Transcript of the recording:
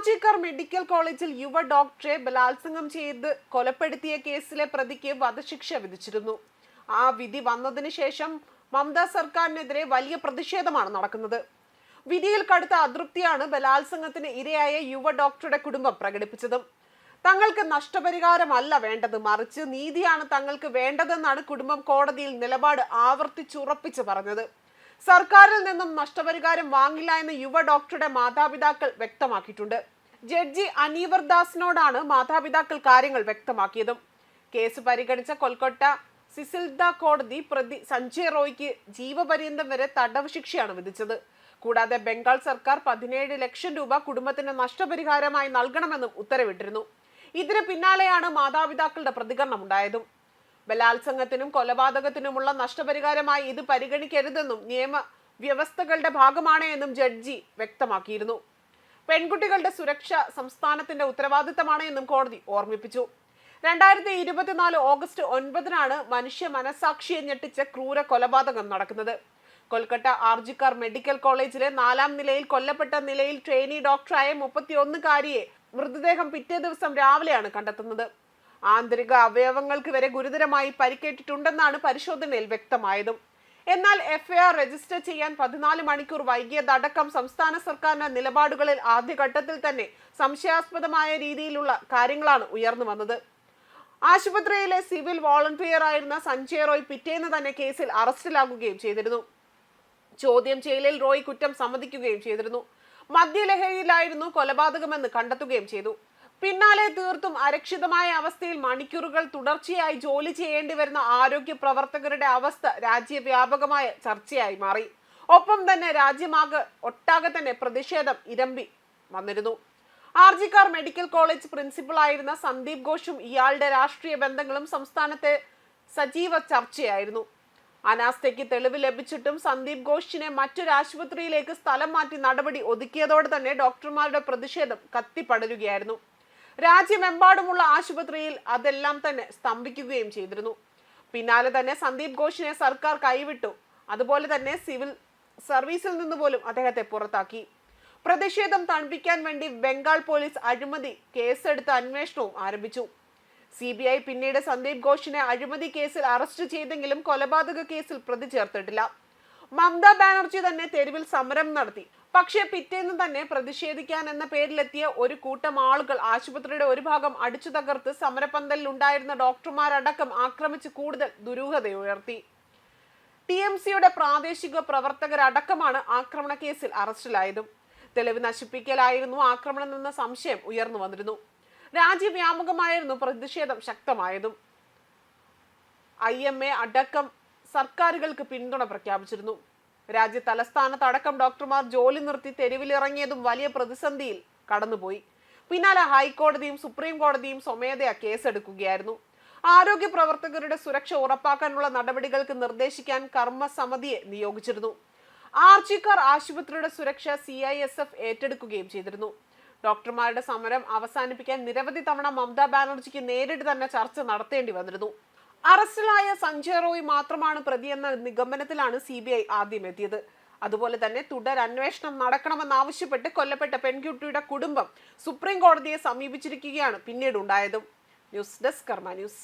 RG Kar medical കോളേജിൽ യുവ ഡോക്ടറെ ബലാത്സംഗം ചെയ്ത് കൊലപ്പെടുത്തിയ കേസിലെ പ്രതിക്ക് വധശിക്ഷ വിധിച്ചിരുന്നു. ആ വിധി വന്നതിന് ശേഷം മമതാ സർക്കാരിനെതിരെ വലിയ പ്രതിഷേധമാണ് നടക്കുന്നത്. വിധിയിൽ കടുത്ത അതൃപ്തിയാണ് ബലാത്സംഗത്തിന് ഇരയായ യുവ ഡോക്ടറുടെ കുടുംബം പ്രകടിപ്പിച്ചതും. തങ്ങൾക്ക് നഷ്ടപരിഹാരമല്ല വേണ്ടത് മറിച്ച് നീതിയാണ് തങ്ങൾക്ക് വേണ്ടതെന്നാണ് കുടുംബം കോടതിയിൽ നിലപാട് ആവർത്തിച്ചുറപ്പിച്ച് പറഞ്ഞത്. സർക്കാരിൽ നിന്നും നഷ്ടപരിഹാരം വാങ്ങില്ല എന്ന് യുവ ഡോക്ടറുടെ മാതാപിതാക്കൾ വ്യക്തമാക്കിയിട്ടുണ്ട്. ജഡ്ജി അനീവർ ദാസിനോടാണ് മാതാപിതാക്കൾ കാര്യങ്ങൾ വ്യക്തമാക്കിയതും. കേസ് പരിഗണിച്ച കൊൽക്കത്ത സിസിൽദ കോടതി പ്രതി സഞ്ജയ് റോയ്ക്ക് ജീവപര്യന്തം വരെ തടവ് ശിക്ഷയാണ് വിധിച്ചത്. കൂടാതെ ബംഗാൾ സർക്കാർ പതിനേഴ് ലക്ഷം രൂപ കുടുംബത്തിന് നഷ്ടപരിഹാരമായി നൽകണമെന്നും ഉത്തരവിട്ടിരുന്നു. ഇതിന് പിന്നാലെയാണ് മാതാപിതാക്കളുടെ പ്രതികരണം ഉണ്ടായതും ബലാത്സംഗത്തിനും കൊലപാതകത്തിനുമുള്ള നഷ്ടപരിഹാരമായി ഇത് പരിഗണിക്കരുതെന്നും നിയമ വ്യവസ്ഥകളുടെ ഭാഗമാണ് എന്നും ജഡ്ജി വ്യക്തമാക്കിയിരുന്നു. പെൺകുട്ടികളുടെ സുരക്ഷ സംസ്ഥാനത്തിന്റെ ഉത്തരവാദിത്തമാണ് എന്നും കോടതി ഓർമ്മിപ്പിച്ചു. രണ്ടായിരത്തി ഇരുപത്തിനാല് ഓഗസ്റ്റ് ഒൻപതിനാണ് മനുഷ്യ മനസാക്ഷിയെ ഞെട്ടിച്ച ക്രൂര കൊലപാതകം നടക്കുന്നത്. കൊൽക്കത്ത ആർജിക്കാർ മെഡിക്കൽ കോളേജിലെ നാലാം നിലയിൽ കൊല്ലപ്പെട്ട നിലയിൽ ട്രെയിനി ഡോക്ടറായ മുപ്പത്തിയൊന്നുകാരിയെ മൃതദേഹം പിറ്റേ ദിവസം രാവിലെയാണ് കണ്ടെത്തുന്നത്. ആന്തരിക അവയവങ്ങൾക്ക് വരെ ഗുരുതരമായി പരിക്കേറ്റിട്ടുണ്ടെന്നാണ് പരിശോധനയിൽ വ്യക്തമായതും. എന്നാൽ എഫ്ഐആർ രജിസ്റ്റർ ചെയ്യാൻ പതിനാല് മണിക്കൂർ വൈകിയതടക്കം സംസ്ഥാന സർക്കാരിന്റെ നിലപാടുകളിൽ ആദ്യഘട്ടത്തിൽ തന്നെ സംശയാസ്പദമായ രീതിയിലുള്ള കാര്യങ്ങളാണ് ഉയർന്നു വന്നത്. ആശുപത്രിയിലെ സിവിൽ വോളണ്ടിയർ ആയിരുന്ന സഞ്ജയ് റോയ് പിറ്റേന്ന് തന്നെ കേസിൽ അറസ്റ്റിലാകുകയും ചെയ്തിരുന്നു. ചോദ്യം ചെയ്യലിൽ റോയ് കുറ്റം സമ്മതിക്കുകയും ചെയ്തിരുന്നു. മദ്യലഹരിയിലായിരുന്നു കൊലപാതകമെന്ന് കണ്ടെത്തുകയും ചെയ്തു. പിന്നാലെ തീർത്തും അരക്ഷിതമായ അവസ്ഥയിൽ മണിക്കൂറുകൾ തുടർച്ചയായി ജോലി ചെയ്യേണ്ടി വരുന്ന ആരോഗ്യ പ്രവർത്തകരുടെ അവസ്ഥ രാജ്യവ്യാപകമായ ചർച്ചയായി മാറി. ഒപ്പം തന്നെ രാജ്യമാകെ ഒട്ടാകെ തന്നെ പ്രതിഷേധം ഇരമ്പി വന്നിരുന്നു. ആർജിക്കാർ മെഡിക്കൽ കോളേജ് പ്രിൻസിപ്പൽ ആയിരുന്ന സന്ദീപ് ഘോഷും ഇയാളുടെ രാഷ്ട്രീയ ബന്ധങ്ങളും സംസ്ഥാനത്തെ സജീവ ചർച്ചയായിരുന്നു. അനാസ്ഥയ്ക്ക് തെളിവ് ലഭിച്ചിട്ടും സന്ദീപ് ഘോഷിനെ മറ്റൊരു ആശുപത്രിയിലേക്ക് സ്ഥലം മാറ്റി നടപടി ഒതുക്കിയതോടെ തന്നെ ഡോക്ടർമാരുടെ പ്രതിഷേധം കത്തിപ്പടരുകയായിരുന്നു. രാജ്യമെമ്പാടുമുള്ള ആശുപത്രിയിൽ അതെല്ലാം തന്നെ സ്തംഭിക്കുകയും ചെയ്തിരുന്നു. പിന്നാലെ തന്നെ സന്ദീപ് ഘോഷിനെ സർക്കാർ കൈവിട്ടു. അതുപോലെ തന്നെ സിവിൽ സർവീസിൽ നിന്ന് പോലും അദ്ദേഹത്തെ പുറത്താക്കി. പ്രതിഷേധം തണുപ്പിക്കാൻ വേണ്ടി ബംഗാൾ പോലീസ് അഴിമതി കേസെടുത്ത് അന്വേഷണവും ആരംഭിച്ചു. സി ബി ഐ പിന്നീട് സന്ദീപ് ഘോഷിനെ അഴിമതി കേസിൽ അറസ്റ്റ് ചെയ്തെങ്കിലും കൊലപാതക കേസിൽ പ്രതി ചേർത്തിട്ടില്ല. മമതാ ബാനർജി തന്നെ തെരുവിൽ സമരം നടത്തി. പക്ഷേ പിറ്റേന്ന് തന്നെ പ്രതിഷേധിക്കാൻ എന്ന പേരിലെത്തിയ ഒരു കൂട്ടം ആളുകൾ ആശുപത്രിയുടെ ഒരു ഭാഗം അടിച്ചു തകർത്ത് സമരപന്തലിൽ ഉണ്ടായിരുന്ന ഡോക്ടർമാരടക്കം ആക്രമിച്ച് കൂടുതൽ ദുരൂഹതയുയർത്തി ടി എം സിയുടെ പ്രാദേശിക പ്രവർത്തകരടക്കമാണ് ആക്രമണ കേസിൽ അറസ്റ്റിലായതും. തെളിവ് നശിപ്പിക്കലായിരുന്നു ആക്രമണം എന്ന സംശയം ഉയർന്നു വന്നിരുന്നു. രാജ്യവ്യാപകമായിരുന്നു പ്രതിഷേധം ശക്തമായതും. ഐ എം എ അടക്കം സർക്കാരുകൾക്ക് പിന്തുണ പ്രഖ്യാപിച്ചിരുന്നു. രാജ്യ തലസ്ഥാനത്ത് അടക്കം ഡോക്ടർമാർ ജോലി നിർത്തി തെരുവിലിറങ്ങിയതും വലിയ പ്രതിസന്ധിയിൽ കടന്നുപോയി. പിന്നാലെ ഹൈക്കോടതിയും സുപ്രീം കോടതിയും സ്വമേധയാ കേസെടുക്കുകയായിരുന്നു. ആരോഗ്യ പ്രവർത്തകരുടെ സുരക്ഷ ഉറപ്പാക്കാനുള്ള നടപടികൾക്ക് നിർദ്ദേശിക്കാൻ കർമ്മസമിതിയെ നിയോഗിച്ചിരുന്നു. ആർജിക്കാർ ആശുപത്രിയുടെ സുരക്ഷ സി ഐ എസ് എഫ് ഏറ്റെടുക്കുകയും ചെയ്തിരുന്നു. ഡോക്ടർമാരുടെ സമരം അവസാനിപ്പിക്കാൻ നിരവധി തവണ മമതാ ബാനർജിക്ക് നേരിട്ട് തന്നെ ചർച്ച നടത്തേണ്ടി വന്നിരുന്നു. അറസ്റ്റിലായ സഞ്ജയ് റോയ് മാത്രമാണ് പ്രതിയെന്ന നിഗമനത്തിലാണ് സി ബി ഐ ആദ്യം എത്തിയത്. അതുപോലെ തന്നെ തുടർ അന്വേഷണം നടക്കണമെന്നാവശ്യപ്പെട്ട് കൊല്ലപ്പെട്ട പെൺകുട്ടിയുടെ കുടുംബം സുപ്രീം കോടതിയെ സമീപിച്ചിരിക്കുകയാണ് പിന്നീട് ഉണ്ടായതും ന്യൂസ് ഡെസ്ക് കർമ്മ ന്യൂസ്.